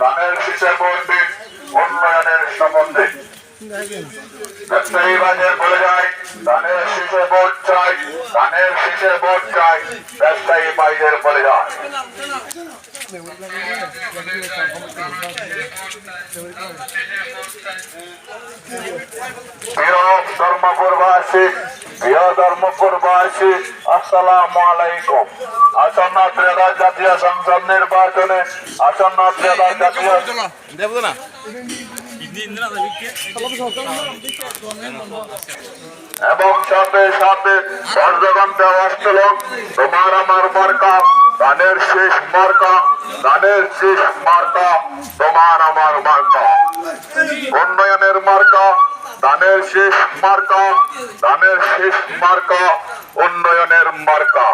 ধানের শীতে ভোট দিন উন্নয়নের দিন ব্যবসায়ী বাজার বলে যায়, ধানের শীষে ভোট চাই, ধানের শীষে ভোট চাই, ব্যবসায়ী বাইরের বলে যায়। ধর্মপুরবাসী আলাইকুম আসন্ন জাতীয় সংসদ নির্বাচনে আসন্ন জাতীয়. এবং সাথে সাথে বর্জগন্তে অষ্টলক তোমার আমার মার্কা ধানের শেষ মার্কা ধানের শেষ মার্কা, তোমার আমার মার্কা উন্নয়নের মার্কা ধানের শেষ মার্কা দানের শেষ মার্কা উন্নয়নের মার্কা।